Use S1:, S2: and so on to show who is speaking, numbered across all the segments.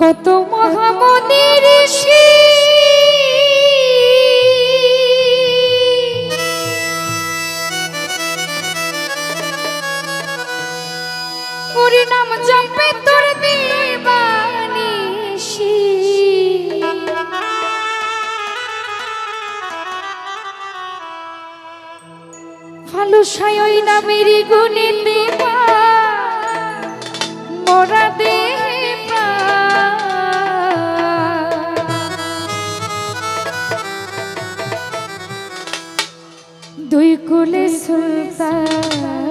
S1: কত মহামনির ঋষি। নাম জপে তোর দিবানিশি ভালো সায়ই নামেরই গুণে দেবা। মোরা দেহে দুই কুলে সুলতান।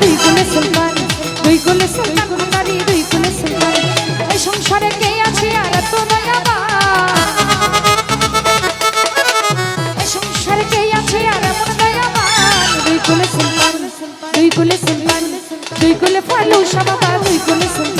S1: দুই কুলে সুলতান, দুই কুলে সুলতান ভান্ডারি দুই এই সংসারে কে আছে আর তো এই সংসারে কে আছে আর মন দয়াবান? দুই কুলে সুলতান, দুই কুলে সুলতান, দুই কুলে ফালু বাবা দুই কুলে সুলতান।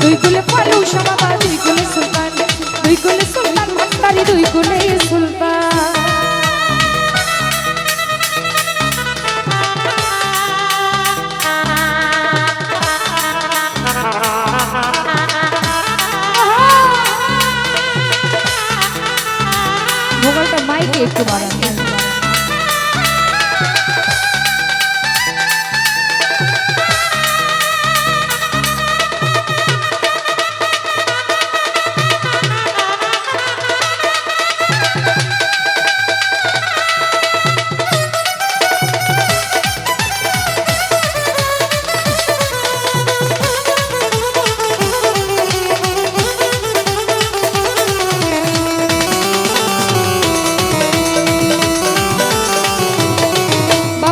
S1: দুই কুলে ফালু বাবা দুই কুলে সুলতান দুই কুলে সুলতান ভান্ডারি দুই কুলে একটু বাড়ান।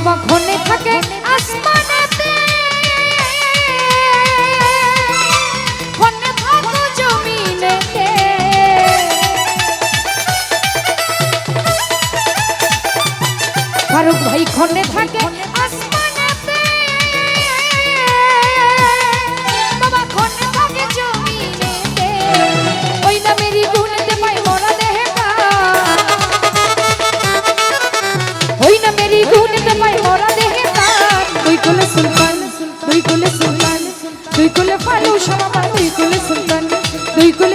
S1: বাবা ঘনে থাকে আসমানেতে দুই কুলে সুলতান দুই কুলে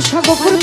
S1: ফালুসা গফুর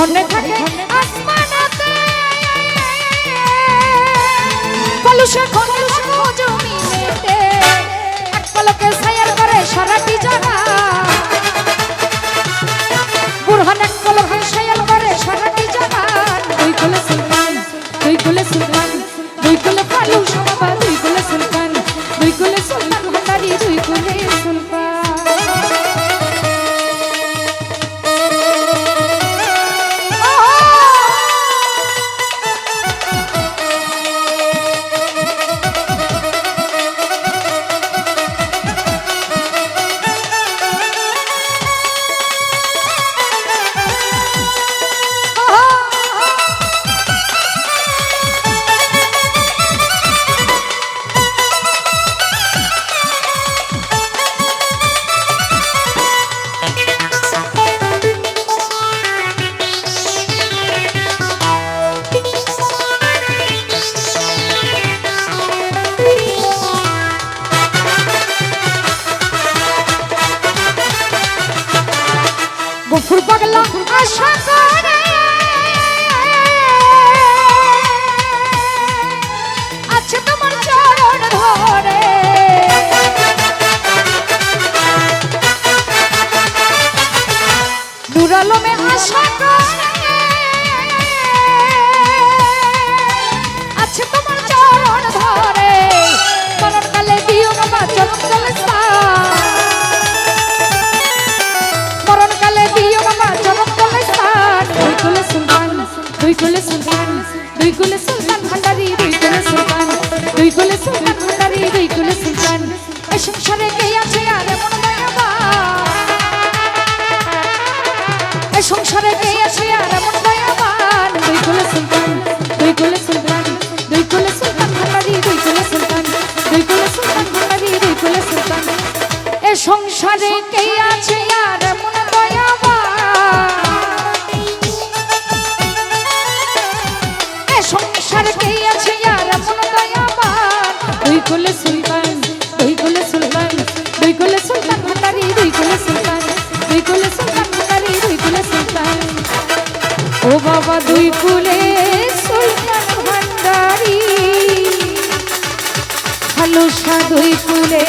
S1: সুমন আশা করে এই আছে আর এই সুলতান সুলতান সুলতান ভান্ডারি দুই কুলে সুলতান দুই কুলে সুলতান ভান্ডারি দুই কুলে সুলতান এ সংসারে কে কুলে সুলতান দুই কুলে সুলতান দুই কুলে সুলতান ভান্ডারি দুই কুলে সুলতান দুই কুলে সুলতান। ও বাবা দুই কুলে সুলতান ভান্ডারি ভালো কুলে